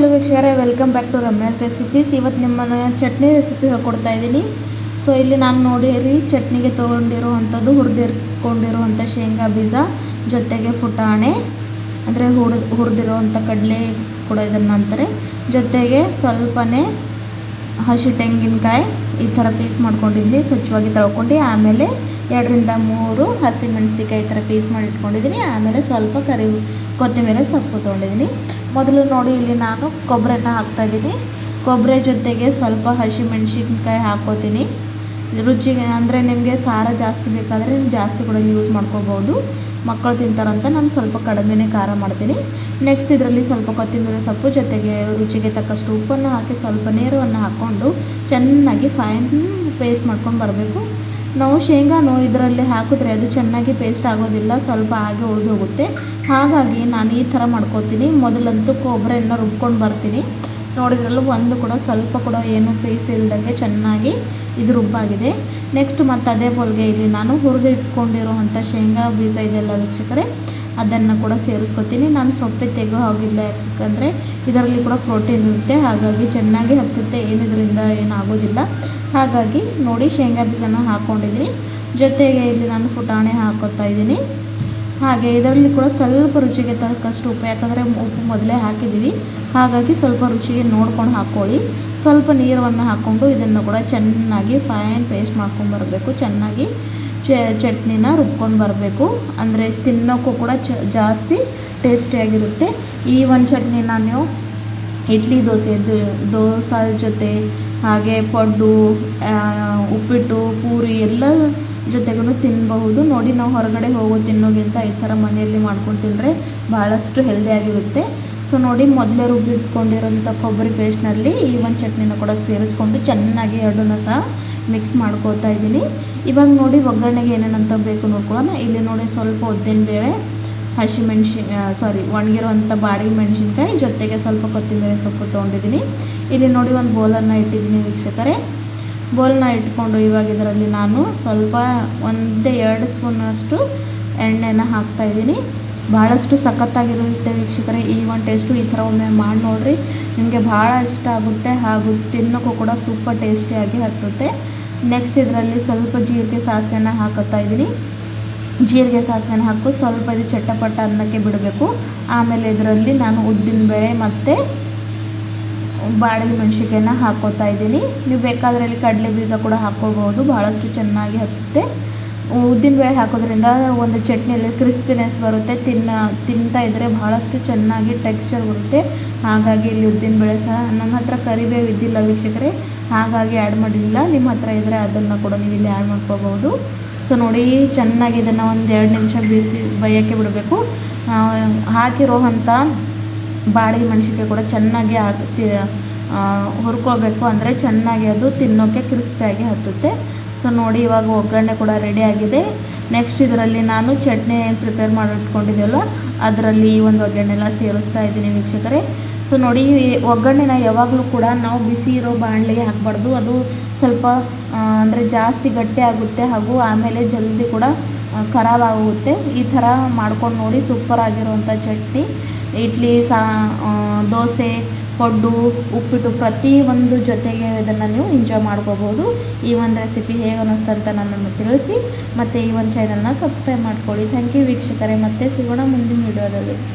Hello ವೀಕ್ಷಕರೇ welcome back to Ramya's recipes ಇವತ್ತು ನಿಮ್ಮನ್ನು ಚಟ್ನಿ ರೆಸಿಪಿ ಹೇಳ್ಕೊಡ್ತಾ ಇದ್ದೀನಿ. ಸೊ ಇಲ್ಲಿ ನಾನು ನೋಡಿರಿ, ಚಟ್ನಿಗೆ ತೊಗೊಂಡಿರುವಂಥದ್ದು ಹುರಿದಿರ್ಕೊಂಡಿರುವಂಥ ಶೇಂಗಾ ಬೀಜ, ಜೊತೆಗೆ ಫುಟಾಣೆ, ಅಂದರೆ ಹುರ್ ಹುರಿದಿರುವಂಥ ಕಡಲೆ ಕೂಡ ಇದನ್ನು ಅಂತಾರೆ. ಜೊತೆಗೆ ಸ್ವಲ್ಪನೇ ಹಸಿ ತೆಂಗಿನಕಾಯಿ ಈ ಥರ ಪೀಸ್ ಮಾಡ್ಕೊಂಡಿದ್ದೀನಿ ಸ್ವಚ್ಛವಾಗಿ ತೊಳ್ಕೊಂಡು, ಆಮೇಲೆ ಎರಡರಿಂದ ಮೂರು ಹಸಿಮೆಣಸಿಕಾಯಿ ಈ ಥರ ಪೀಸ್ ಮಾಡಿ ಇಟ್ಕೊಂಡಿದ್ದೀನಿ, ಆಮೇಲೆ ಸ್ವಲ್ಪ ಕರಿ ಕೊತ್ತಂಬರಿ ಸೊಪ್ಪು ತೊಗೊಂಡಿದ್ದೀನಿ ಮೊದಲು ನೋಡಿ ಇಲ್ಲಿ ನಾನು ಕೊಬ್ಬರಿನ ಹಾಕ್ತಾಯಿದ್ದೀನಿ ಕೊಬ್ಬರಿ ಜೊತೆಗೆ ಸ್ವಲ್ಪ ಹಸಿಮೆಣ್ಸಿನ್ಕಾಯಿ ಹಾಕ್ಕೋತೀನಿ ರುಚಿಗೆ ಅಂದರೆ ನಿಮಗೆ ಖಾರ ಜಾಸ್ತಿ ಬೇಕಾದರೆ ನೀವು ಜಾಸ್ತಿ ಕೂಡ ಯೂಸ್ ಮಾಡ್ಕೋಬೋದು. ಮಕ್ಕಳು ತಿಂತಾರಂತ ನಾನು ಸ್ವಲ್ಪ ಕಡಿಮೆನೇ ಖಾರ ಮಾಡ್ತೀನಿ. ನೆಕ್ಸ್ಟ್ ಇದರಲ್ಲಿ ಸ್ವಲ್ಪ ಕೊತ್ತಂಬರಿ ಸೊಪ್ಪು, ಜೊತೆಗೆ ರುಚಿಗೆ ತಕ್ಕಷ್ಟು ಉಪ್ಪನ್ನು ಹಾಕಿ ಸ್ವಲ್ಪ ನೀರನ್ನು ಹಾಕ್ಕೊಂಡು ಚೆನ್ನಾಗಿ ಫೈನ್ ಪೇಸ್ಟ್ ಮಾಡ್ಕೊಂಡು ಬರಬೇಕು. ನಾವು ಶೇಂಗಾನು ಇದರಲ್ಲಿ ಹಾಕಿದ್ರೆ ಅದು ಚೆನ್ನಾಗಿ ಪೇಸ್ಟ್ ಆಗೋದಿಲ್ಲ, ಸ್ವಲ್ಪ ಹಾಗೆ ಉಳಿದೋಗುತ್ತೆ ಹಾಗಾಗಿ ನಾನು ಈ ಥರ ಮಾಡ್ಕೋತೀನಿ. ಮೊದಲಂತೂ ಕೊಬ್ಬರಿಯನ್ನು ರುಬ್ಕೊಂಡು ಬರ್ತೀನಿ. ನೋಡಿದ್ರಲ್ಲೂ, ಒಂದು ಕೂಡ ಸ್ವಲ್ಪ ಕೂಡ ಏನು ಪೇಸ್ ಇಲ್ದಂಗೆ ಚೆನ್ನಾಗಿ ಇದು ರುಬ್ಬಾಗಿದೆ. ನೆಕ್ಸ್ಟ್ ಮತ್ತು ಅದೇ ಬೋಲ್ಗೆ ಇಲ್ಲಿ ನಾನು ಹುರಿದು ಇಟ್ಕೊಂಡಿರುವಂಥ ಶೇಂಗಾ ಬೀಜ ಇದೆಲ್ಲ ವೀಕ್ಷಕರೇ, ಅದನ್ನು ಕೂಡ ಸೇರಿಸ್ಕೊತೀನಿ. ನಾನು ಸೊಪ್ಪೆ ತೆಗೋ ಹಾಗಿಲ್ಲ ಯಾಕಂದರೆ ಇದರಲ್ಲಿ ಕೂಡ ಪ್ರೋಟೀನ್ ಇರುತ್ತೆ. ಹಾಗಾಗಿ ಚೆನ್ನಾಗಿ ಹತ್ತುತ್ತೆ. ಏನಿದ್ರಿಂದ ಏನಾಗೋದಿಲ್ಲ. ಹಾಗಾಗಿ ನೋಡಿ ಶೇಂಗಾ ಬೀಜನ ಹಾಕ್ಕೊಂಡಿದ್ದೀನಿ ಜೊತೆಗೆ ಇಲ್ಲಿ ನಾನು ಪುಟಾಣಿ ಹಾಕೋತಾ ಇದ್ದೀನಿ. ಹಾಗೆ ಇದರಲ್ಲಿ ಕೂಡ ಸ್ವಲ್ಪ ರುಚಿಗೆ ತಕ್ಕಷ್ಟು ಉಪ್ಪು, ಯಾಕಂದರೆ ಉಪ್ಪು ಮೊದಲೇ ಹಾಕಿದ್ದೀವಿ. ಹಾಗಾಗಿ ಸ್ವಲ್ಪ ರುಚಿಗೆ ನೋಡ್ಕೊಂಡು ಹಾಕ್ಕೊಳ್ಳಿ. ಸ್ವಲ್ಪ ನೀರನ್ನು ಹಾಕ್ಕೊಂಡು ಇದನ್ನು ಕೂಡ ಚೆನ್ನಾಗಿ ಫೈನ್ ಪೇಸ್ಟ್ ಮಾಡ್ಕೊಂಡು ಬರಬೇಕು. ಚೆನ್ನಾಗಿ ಚಟ್ನಿನ ರುಬ್ಕೊಂಡು ಬರಬೇಕು. ಅಂದರೆ ತಿನ್ನೋಕ್ಕೂ ಕೂಡ ಚ, ಜಾಸ್ತಿ ಟೇಸ್ಟಿಯಾಗಿರುತ್ತೆ ಈ ಒಂದು ಚಟ್ನಿನ ನೀವು ಇಡ್ಲಿ ದೋಸೆ ದೋಸೆ ಜೊತೆ ಹಾಗೆ ಪಡ್ಡು ಉಪ್ಪಿಟ್ಟು, ಪೂರಿ ಎಲ್ಲ ಜೊತೆಗೂ ತಿನ್ನಬಹುದು ನೋಡಿ, ನಾವು ಹೊರಗಡೆ ಹೋಗೋ ತಿನ್ನೋಗಿಂತ ಈ ಥರ ಮನೆಯಲ್ಲಿ ಮಾಡ್ಕೊಂಡು ತಿಂದರೆ ಭಾಳಷ್ಟು ಹೆಲ್ದಿಯಾಗಿರುತ್ತೆ ಸೊ ನೋಡಿ, ಮೊದಲೇ ರುಬ್ಬಿಟ್ಕೊಂಡಿರೋಂಥ ಕೊಬ್ಬರಿ ಪೇಸ್ಟ್ನಲ್ಲಿ ಈ ಒಂದು ಚಟ್ನಿನ ಕೂಡ ಸೇರಿಸ್ಕೊಂಡು ಚೆನ್ನಾಗಿ ಎರಡನ್ನೂ ಸಹ ಮಿಕ್ಸ್ ಮಾಡ್ಕೊಳ್ತಾ ಇದ್ದೀನಿ. ಇವಾಗ ನೋಡಿ, ಒಗ್ಗರಣೆಗೆ ಏನೇನಂತ ಬೇಕು ನೋಡ್ಕೊಳ್ಳೋಣ. ಇಲ್ಲಿ ನೋಡಿ, ಸ್ವಲ್ಪ ಉದ್ದಿನ ಬೇಳೆ ಹಸಿಮೆಣ್ಸಿನ್ ಸಾರಿ ಒಣಗಿರುವಂಥ ಬಾಡಿಗೆ ಮೆಣಸಿನ್ಕಾಯಿ, ಜೊತೆಗೆ ಸ್ವಲ್ಪ ಕೊತ್ತಂಬರಿ ಸೊಪ್ಪು ತೊಗೊಂಡಿದ್ದೀನಿ. ಇಲ್ಲಿ ನೋಡಿ, ಒಂದು ಬೋಲನ್ನು ಇಟ್ಟಿದ್ದೀನಿ ವೀಕ್ಷಕರೇ. ಬೋಲ್ನ ಇಟ್ಕೊಂಡು ಇವಾಗ ಇದರಲ್ಲಿ ನಾನು ಸ್ವಲ್ಪ ಒಂದೇ ಎರಡು ಸ್ಪೂನಷ್ಟು ಎಣ್ಣೆನ ಹಾಕ್ತಾಯಿದ್ದೀನಿ ಭಾಳಷ್ಟು ಸಖತ್ತಾಗಿರುತ್ತೆ ವೀಕ್ಷಕರೇ, ಈ ಒಂದು ಟೇಸ್ಟು. ಈ ಥರ ಒಮ್ಮೆ ಮಾಡಿ ನೋಡಿರಿ. ನಿಮಗೆ ಭಾಳ ಇಷ್ಟ ಆಗುತ್ತೆ ಹಾಗೂ ತಿನ್ನೋಕ್ಕೂ ಕೂಡ ಸೂಪರ್ ಟೇಸ್ಟಿಯಾಗಿ ಹತ್ತುತ್ತೆ. ನೆಕ್ಸ್ಟ್ ಇದರಲ್ಲಿ ಸ್ವಲ್ಪ ಜೀರಿಗೆ ಸಾಸಿವೆನ ಹಾಕುತ್ತಾ ಇದ್ದೀನಿ. ಜೀರಿಗೆ ಸಾಸಿವೆನ ಹಾಕು ಸ್ವಲ್ಪ ಇದು ಚಟ್ಟಪಟ್ಟ ಅನ್ನಕ್ಕೆ ಬಿಡಬೇಕು. ಆಮೇಲೆ ಇದರಲ್ಲಿ ನಾನು ಉದ್ದಿನಬೇಳೆ ಮತ್ತು ಬಾಡಿಗೆ ಮೆಣಸಿಕಾಯನ್ನ ಹಾಕೋತಾ ಇದ್ದೀನಿ. ನೀವು ಬೇಕಾದರೆ ಇಲ್ಲಿ ಕಡಲೆ ಬೀಜ ಕೂಡ ಹಾಕ್ಕೊಳ್ಬೋದು ಭಾಳಷ್ಟು ಚೆನ್ನಾಗಿ ಹತ್ತುತ್ತೆ ಉದ್ದಿನಬೇಳೆ ಹಾಕೋದ್ರಿಂದ ಒಂದು ಚಟ್ನಿಯಲ್ಲಿ ಕ್ರಿಸ್ಪಿನೆಸ್ ಬರುತ್ತೆ. ತಿನ್ನ, ತಿಂತಾ ಇದ್ದರೆ ಭಾಳಷ್ಟು ಚೆನ್ನಾಗಿ ಟೆಕ್ಸ್ಚರ್ ಬರುತ್ತೆ. ಹಾಗಾಗಿ ಇಲ್ಲಿ ಉದ್ದಿನಬೇಳೆ ಸಹ ನಮ್ಮ ಹತ್ರ ಕರಿಬೇವು ಇದ್ದಿಲ್ಲ ವೀಕ್ಷಕರೇ. ಹಾಗಾಗಿ ಆ್ಯಡ್ ಮಾಡಿಲ್ಲ. ನಿಮ್ಮ ಹತ್ರ ಇದ್ದರೆ ಅದನ್ನು ಕೂಡ ನೀವು ಇಲ್ಲಿ ಆ್ಯಡ್ ಮಾಡ್ಕೋಬೋದು ಸೊ ನೋಡಿ, ಚೆನ್ನಾಗಿ ಇದನ್ನು ಒಂದು ಎರಡು ನಿಮಿಷ ಬೇಯಿಸಿ, ಬಯಕ್ಕೆ ಬಿಡಬೇಕು. ಹಾಕಿರೋ ಅಂಥ ಬಾಡಿಗೆ ಮೆಣಸಿನ್ಕಾಯಿ ಕೂಡ ಚೆನ್ನಾಗಿ ಆಗುತ್ತೆ ಹುರ್ಕೊಳ್ಬೇಕು ಅಂದರೆ ಚೆನ್ನಾಗಿ ಅದು ತಿನ್ನೋಕ್ಕೆ ಕ್ರಿಸ್ಪಿಯಾಗಿ ಹತ್ತುತ್ತೆ. ಸೊ ನೋಡಿ ಇವಾಗ ಒಗ್ಗರಣೆ ಕೂಡ ರೆಡಿ ಆಗಿದೆ. ನೆಕ್ಸ್ಟ್ ಇದರಲ್ಲಿ ನಾನು ಚಟ್ನಿ ಏನು ಪ್ರಿಪೇರ್ ಮಾಡಿಟ್ಕೊಂಡಿದ್ದೀವಲ್ಲ ಅದರಲ್ಲಿ ಈ ಒಂದು ಒಗ್ಗರಣೆಲ್ಲ ಸೇರಿಸ್ತಾ ಇದ್ದೀನಿ ವೀಕ್ಷಕರೇ. ಸೊ ನೋಡಿ ಒಗ್ಗರಣೆನ ಯಾವಾಗಲೂ ಕೂಡ ನಾವು ಬಿಸಿ ಇರೋ ಬಾಣಲೆಗೆ ಹಾಕಬಾರ್ದು. ಅದು ಸ್ವಲ್ಪ ಅಂದರೆ ಜಾಸ್ತಿ ಗಟ್ಟಿ ಆಗುತ್ತೆ ಹಾಗೂ ಆಮೇಲೆ ಜಲ್ದಿ ಕೂಡ ಖರಾಬ್ ಆಗುತ್ತೆ. ಈ ಥರ ಮಾಡ್ಕೊಂಡು ನೋಡಿ ಸೂಪರ್ ಆಗಿರುವಂಥ ಚಟ್ನಿ. ಇಡ್ಲಿ, ಸಾ ದೋಸೆ, ಪಡ್ಡು, ಉಪ್ಪಿಟ್ಟು ಪ್ರತಿ ಒಂದು ಜೊತೆಗೆ ಇದನ್ನು ನೀವು ಎಂಜಾಯ್ ಮಾಡ್ಕೋಬೋದು. ಈ ಒಂದು ರೆಸಿಪಿ ಹೇಗೆ ಅನ್ನಿಸ್ತು ಅಂತ ನನ್ನನ್ನು ತಿಳಿಸಿ. ಮತ್ತು ಈ ಒಂದು ಚಾನಲ್ನ ಸಬ್ಸ್ಕ್ರೈಬ್ ಮಾಡ್ಕೊಳ್ಳಿ. ಥ್ಯಾಂಕ್ ಯು ವೀಕ್ಷಕರೇ. ಮತ್ತೆ ಸಿಗೋಣ ಮುಂದಿನ ವೀಡಿಯೋದಲ್ಲಿ